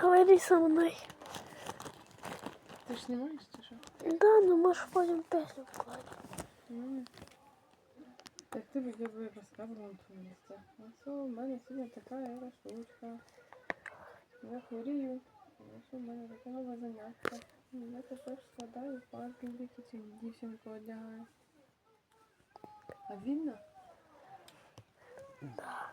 Говори со мной. Ты снимаешь, знімаєш чи? Да, ну можеш потім песню вкладывать. Ну, Так ты бы я бы розказувала на твоєму ну місці. А що у меня сегодня такая ера штучка. Я хворію. Ну, а що в мене таке нове заняття. Я тепер складаю пазлики, цю дівчинку одягаю. А вільно? Да.